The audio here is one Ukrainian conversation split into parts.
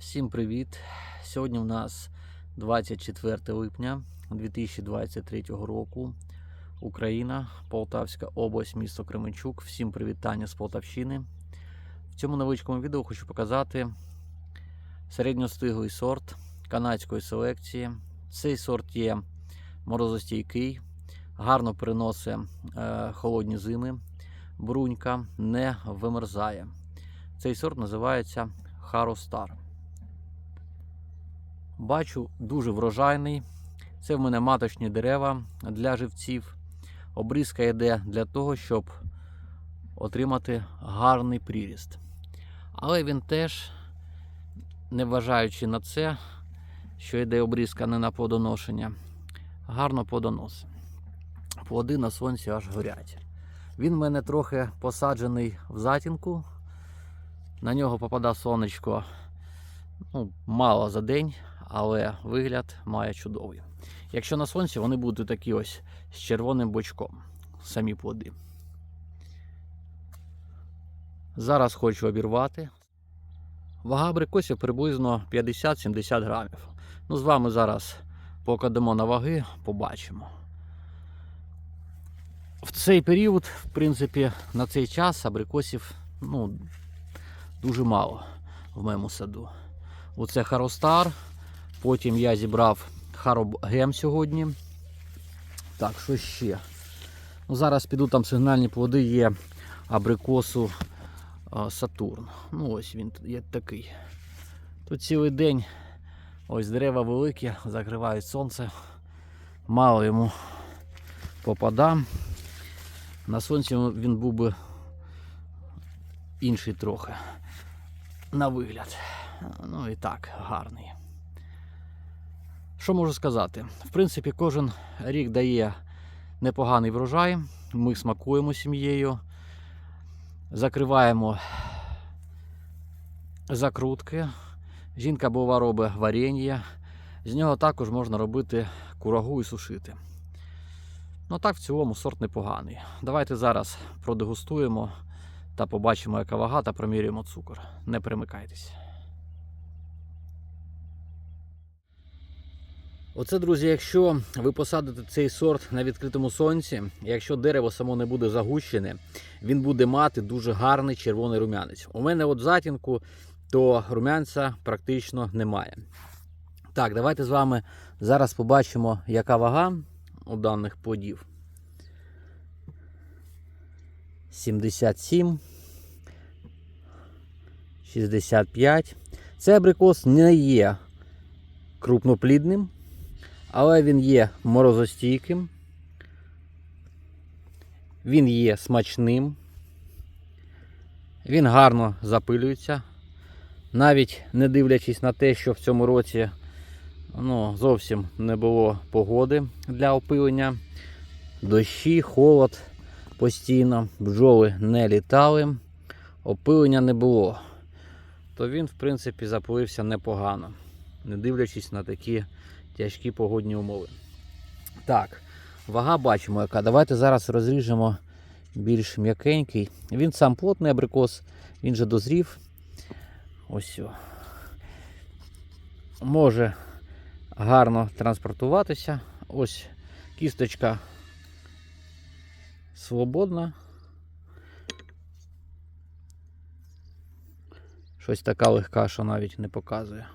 Всім привіт! Сьогодні у нас 24 липня 2023 року. Україна, Полтавська область, місто Кременчук. Всім привітання з Полтавщини. В цьому невеличкому відео хочу показати середньостиглий сорт канадської селекції. Цей сорт є морозостійкий, гарно переносить е, холодні зими, брунька не вимерзає. Цей сорт називається Харостар. Бачу дуже врожайний. Це в мене маточні дерева для живців. Обрізка йде для того, щоб отримати гарний приріст. Але він теж, не вважаючи на це, що йде обрізка не на плодоношення, гарно плодоносить. Плоди на сонці аж горять. Він в мене трохи посаджений в затінку. На нього попадає сонечко ну, мало за день, але вигляд має чудовий. Якщо на сонці, вони будуть такі ось з червоним бочком, самі плоди. Зараз хочу обірвати. Вага абрикосів приблизно 50-70 грамів. Ну, з вами зараз покладемо на ваги, побачимо. В цей період, в принципі, на цей час абрикосів ну, дуже мало в моєму саду. Оце Харостар. Потім я зібрав Харобгем сьогодні. Так, що ще? Ну, Зараз піду там сигнальні плоди є абрикосу Сатурн. Ну ось він є такий. Тут цілий день ось дерева великі, закривають сонце. Мало йому попада. На сонці він був би інший трохи на вигляд. Ну і так, гарний. Що можу сказати? В принципі, кожен рік дає непоганий врожай. Ми смакуємо сім'єю, закриваємо закрутки. Жінка бува робить варення. З нього також можна робити курагу і сушити. Ну так, в цілому сорт непоганий. Давайте зараз продегустуємо та побачимо, яка вага, та промірюємо цукор. Не перемикайтесь. Оце, друзі, якщо ви посадите цей сорт на відкритому сонці, якщо дерево само не буде загущене, він буде мати дуже гарний червоний рум'янець. У мене от затінку, то рум'янця практично немає. Так, давайте з вами зараз побачимо, яка вага у даних плодів. 77, 65. Цей абрикос не є крупноплідним, але він є морозостійким. Він є смачним. Він гарно запилюється. Навіть не дивлячись на те, що в цьому році ну, зовсім не було погоди для опилення. Дощі, холод постійно, бджоли не літали, опилення не було. То він, в принципі, запилився непогано, не дивлячись на такі тяжкі погодні умови. Так, вага бачимо, яка. Давайте зараз розріжемо більш м'якенький. Він сам плотний абрикос, він же дозрів. Ось. Може гарно транспортуватися. Ось кісточка свободна. Щось така легка, що навіть не показує.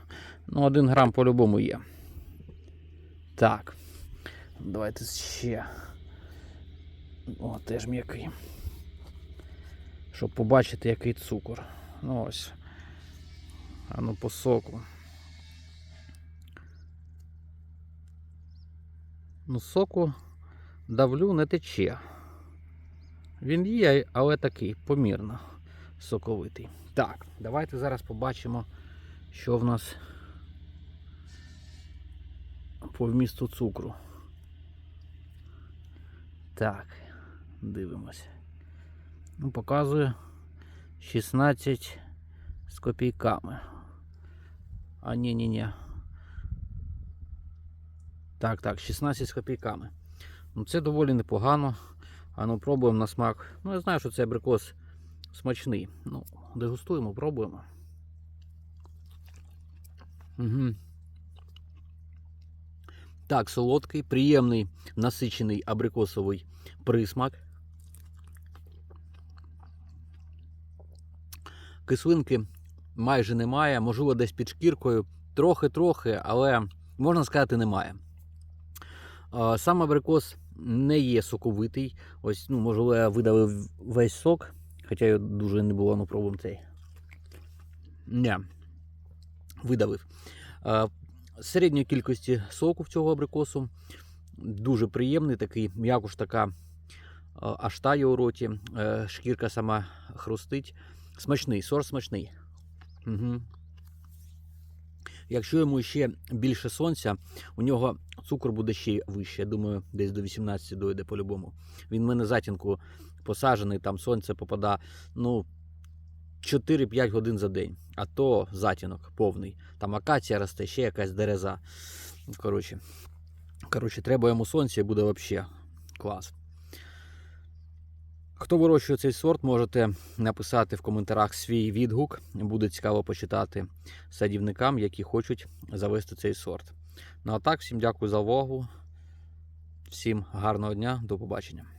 Ну, один грам по-любому є. Так. Давайте ще. О, теж м'який. Щоб побачити, який цукор. Ну ось. А ну по соку. Ну, соку давлю не тече. Він є, але такий помірно соковитий. Так, давайте зараз побачимо, що в нас по вмісту цукру. Так, дивимося. Ну, показує 16 з копійками. А ні, ні, ні. Так, так, 16 з копійками. Ну, це доволі непогано. А ну пробуємо на смак. Ну, я знаю, що це абрикос смачний. Ну, дегустуємо, пробуємо. Угу. Так, солодкий, приємний насичений абрикосовий присмак. Кислинки майже немає, можливо, десь під шкіркою. Трохи-трохи, але можна сказати, немає. Сам абрикос не є соковитий. Ось, ну, можливо, я видавив весь сок, хоча його дуже не було, ну пробуємо цей. Не, видавив. Середньої кількості соку в цього абрикосу. Дуже приємний, такий м'якуш така а, аж тає у роті. Е, Шкірка сама хрустить. Смачний, сорт смачний. Угу. Якщо йому ще більше сонця, у нього цукор буде ще вище. Я думаю, десь до 18 дойде по-любому. Він в мене затінку посаджений, там сонце попадає ну, 4-5 годин за день, а то затінок повний. Там акація росте, ще якась дереза. Коротше, коротше треба йому сонця і буде взагалі клас. Хто вирощує цей сорт, можете написати в коментарях свій відгук. Буде цікаво почитати садівникам, які хочуть завести цей сорт. Ну а так, всім дякую за увагу. Всім гарного дня, до побачення.